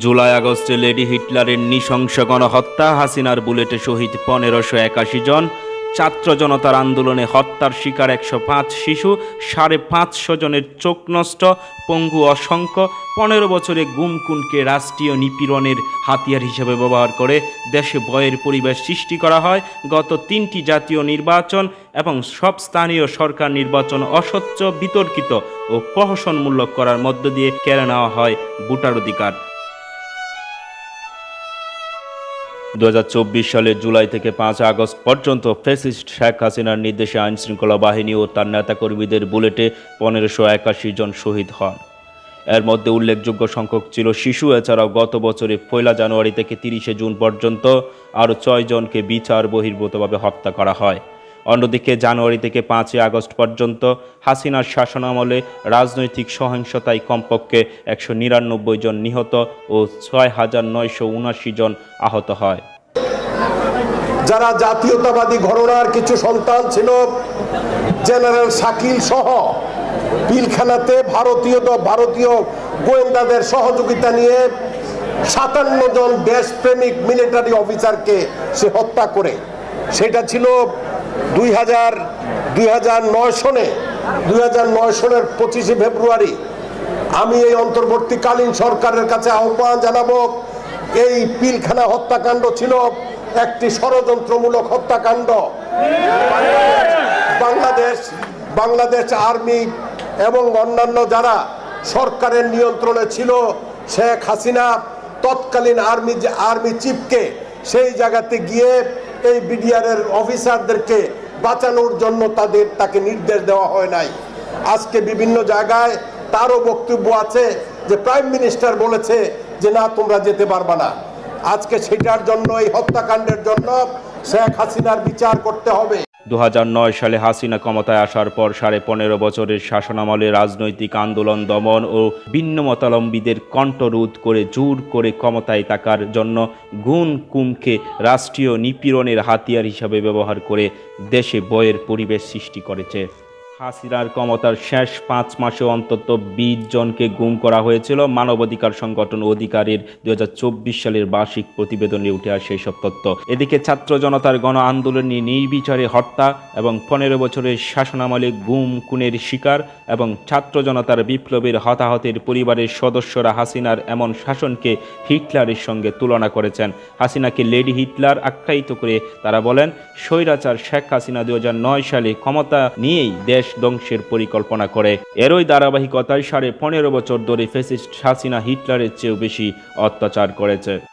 জুলাই আগস্টে লেডি হিটলারের নৃশংস গণহত্যা, হাসিনার বুলেটে শহীদ পনেরোশো একাশি জন। ছাত্র জনতার আন্দোলনে হত্যার শিকার একশো পাঁচ শিশু, সাড়ে পাঁচশো জনের চোখ নষ্ট, পঙ্গু অসংখ্য, পনেরো বছরে গুমকুনকে রাষ্ট্রীয় নিপীড়নের হাতিয়ার হিসেবে ব্যবহার করে দেশে ভয়ের পরিবেশ সৃষ্টি করা হয়। গত তিনটি জাতীয় নির্বাচন এবং সব স্থানীয় সরকার নির্বাচন অস্বচ্ছ বিতর্কিত ও প্রহসনমূলক করার মধ্য দিয়ে কেড়ে নেওয়া হয় ভোটার অধিকার। দু হাজার চব্বিশ সালের জুলাই থেকে পাঁচ আগস্ট পর্যন্ত ফেসিস্ট শেখ হাসিনার নির্দেশে আইনশৃঙ্খলা বাহিনী ও তার নেতাকর্মীদের বুলেটে পনেরোশো একাশি জন শহীদ হন। এর মধ্যে উল্লেখযোগ্য সংখ্যক ছিল শিশু, এছাড়াও গত বছরে পয়লা জানুয়ারি থেকে তিরিশে জুন পর্যন্ত আরও ছয় জনকে বিচার বহির্ভূতভাবে হত্যা করা হয়। অন্যদিকে জানুয়ারি থেকে পাঁচই আগস্ট পর্যন্ত হাসিনার শাসনামলে রাজনৈতিক সহিংসতায় কমপক্ষে একশো নিরানব্বই জন নিহত ও ছয় হাজার নয়শো উনাশি জন আহত হয়। যারা জাতীয়তাবাদী ঘরনার কিছু সন্তান ছিল, জেনারেল শাকিল সহ পিলখানাতে ভারতীয় ভারতীয় গোয়েন্দাদের সহযোগিতা নিয়ে সাতান্ন জন দেশপ্রেমিক মিলিটারি অফিসারকে সে হত্যা করে। সেটা ছিল দুই হাজার দুই হাজার নয় সনে, দুই হাজার নয় সনের পঁচিশে ফেব্রুয়ারি আমি এই অন্তর্বর্তীকালীন সরকারের কাছে আহ্বান জানাব, এই পিলখানা হত্যাকাণ্ড ছিল একটি ষড়যন্ত্রমূলক হত্যাকাণ্ড। বাংলাদেশ বাংলাদেশ আর্মি এবং অন্যান্য যারা সরকারের নিয়ন্ত্রণে ছিল, শেখ হাসিনা তৎকালীন আর্মি আর্মি চিফকে সেই জায়গাতে গিয়ে এই বিডিআরের অফিসারদেরকে বাঁচানোর জন্য তাদের, তাকে নির্দেশ দেওয়া হয় নাই। আজকে বিভিন্ন জায়গায় তারও বক্তব্য আছে যে প্রাইম মিনিস্টার বলেছে যে না, তোমরা যেতে পারবা না। আজকে সেটার জন্য, এই হত্যাকাণ্ডের জন্য শেখ হাসিনার বিচার করতে হবে। দু হাজার নয় সালে হাসিনা ক্ষমতায় আসার পর সাড়ে পনেরো বছরের শাসনামলে রাজনৈতিক আন্দোলন, দমন ও ভিন্ন মতালম্বীদের কণ্ঠরোধ করে জোর করে ক্ষমতায় থাকার জন্য গুণ কুমকে রাষ্ট্রীয় নিপীড়নের হাতিয়ার হিসাবে ব্যবহার করে দেশে বয়ের পরিবেশ সৃষ্টি করেছে। হাসিনার ক্ষমতার শেষ পাঁচ মাসে অন্তত বিশ জনকে গুম করা হয়েছিল। মানবাধিকার সংগঠন অধিকারের দু হাজার চব্বিশ সালের বার্ষিক প্রতিবেদনে উঠে আসে এসব তথ্য। এদিকে ছাত্র জনতার গণ আন্দোলনে নির্বিচারে হত্যা এবং পনেরো বছরের শাসনামলে গুম, খুনের শিকার এবং ছাত্র জনতার বিপ্লবের হতাহতের পরিবারের সদস্যরা হাসিনার এমন শাসনকে হিটলারের সঙ্গে তুলনা করেছেন। হাসিনাকে লেডি হিটলার আখ্যায়িত করে তারা বলেন, স্বৈরাচার শেখ হাসিনা দু হাজার নয় সালে ক্ষমতা নিয়েই দেশ ধ্বংসের পরিকল্পনা করে। এরই ধারাবাহিকতায় সাড়ে পনেরো বছর ধরে ফেসিস্ট হাসিনা হিটলারের চেয়েও বেশি অত্যাচার করেছে।